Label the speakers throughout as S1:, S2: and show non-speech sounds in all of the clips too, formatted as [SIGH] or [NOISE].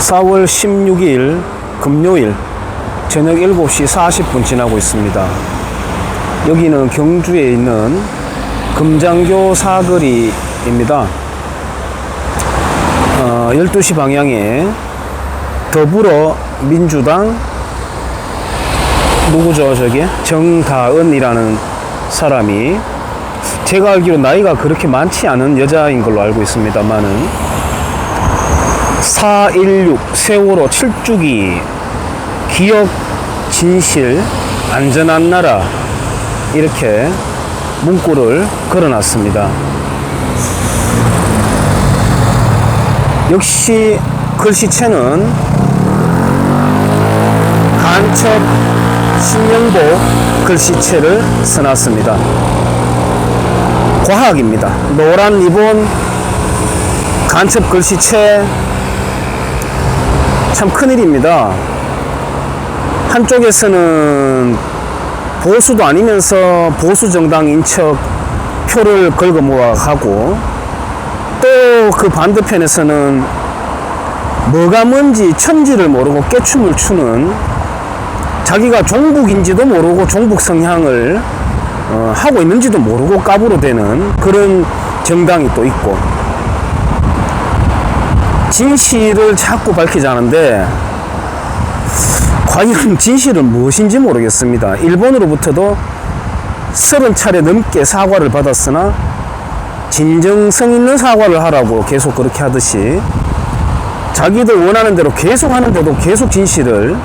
S1: 4월 16일 금요일 저녁 7시 40분 지나고 있습니다. 여기는 경주에 있는 금장교 사거리입니다. 어, 12시 방향에 더불어 민주당 누구죠 저기 정다은이라는 사람이 제가 알기로 나이가 그렇게 많지 않은 여자인 걸로 알고 있습니다만은 416 세월호 7주기 기억 진실 안전한 나라 이렇게 문구를 걸어놨습니다. 역시 글씨체는 간첩 신명보 글씨체를 써놨습니다. 과학입니다. 노란 리본 간첩 글씨체 참 큰일입니다. 한쪽에서는 보수도 아니면서 보수 정당 인 척 표를 긁어 모아가고 또 그 반대편에서는 뭐가 뭔지 천지를 모르고 깨춤을 추는 자기가 종북인지도 모르고 종북 성향을 어, 하고 있는지도 모르고 되는 그런 정당이 또 있고 진실을 자꾸 밝히자는데 과연 [LAUGHS] 진실은 무엇인지 모르겠습니다. 일본으로부터도 서른 차례 넘게 사과를 받았으나 진정성 있는 사과를 하라고 계속 그렇게 하듯이 자기들 원하는 대로 계속 하는데도 계속 진실을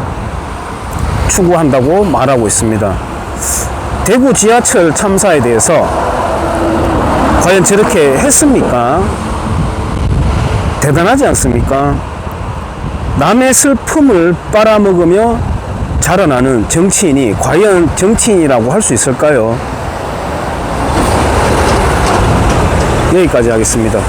S1: 추구한다고 말하고 있습니다. 대구 지하철 참사에 대해서 과연 저렇게 했습니까? 대단하지 않습니까? 남의 슬픔을 빨아먹으며 자라나는 정치인이 과연 정치인이라고 할 수 있을까요? 여기까지 하겠습니다.